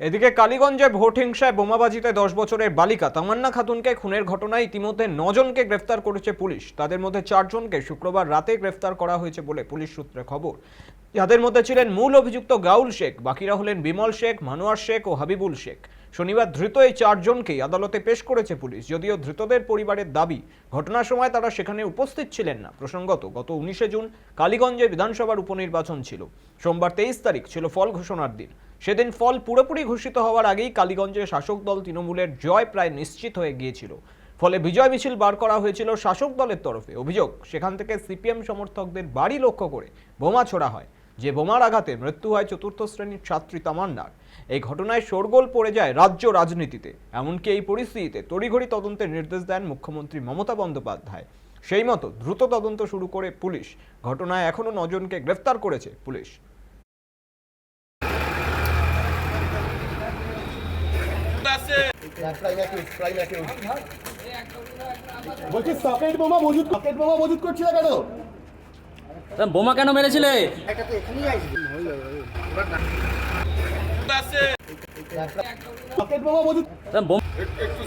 এদিকে কালীগঞ্জে ভোট হিংসায় বোমাবাজিতে দশ বছরের বালিকা তামান্না খাতুনকে খুনের ঘটনায় ইতিমধ্যে নজনকে গ্রেফতার করেছে পুলিশ। তাদের মধ্যে চারজনকে শুক্রবার রাতে গ্রেফতার করা হয়েছে বলে পুলিশ সূত্রে খবর। যাদের মধ্যে ছিলেন মূল অভিযুক্ত গাউল শেখ, বাকিরা হলেন বিমল শেখ, মানোয়ার শেখ ও হাবিবুল শেখ। শনিবার ধৃত এই চারজনকেই আদালতে পেশ করেছে পুলিশ, যদিও ধৃতদের পরিবারের দাবি, ঘটনার সময় তারা সেখানে উপস্থিত ছিলেন না। প্রসঙ্গত, গত উনিশে জুন কালীগঞ্জে বিধানসভার উপনির্বাচন ছিল। সোমবার তেইশ তারিখ ছিল ফল ঘোষণার দিন। সেদিন ফল পুরোপুরি ঘোষিত হওয়ার আগেই কালীগঞ্জে শাসক দল তৃণমূলের জয় প্রায় নিশ্চিত হয়ে গিয়েছিল। ফলে বিজয় মিছিল বার করা হয়েছিল শাসক দলের তরফে। অভিযোগ, সেখান থেকে সিপিএম সমর্থকদের বাড়ি লক্ষ্য করে বোমা ছোড়া হয়। যে বোমার আঘাতে মৃত্যু হয় চতুর্থ শ্রেণির ছাত্রী তামান্নার। এই ঘটনায় শোরগোল পড়ে যায় রাজ্য রাজনীতিতে। এমনকি এই পরিস্থিতিতে তড়িঘড়ি তদন্তের নির্দেশ দেন মুখ্যমন্ত্রী মমতা বন্দ্যোপাধ্যায়। সেই মতো দ্রুত তদন্ত শুরু করে পুলিশ। ঘটনায় এখনও নজনকে গ্রেফতার করেছে পুলিশ। বলছি সকেট বোমা মজুদ সকেট বোমা মজুদ করছিল কেন? বোমা কেন মেরেছিলে? সকেট বোমা মজুদ তা বোম- একটু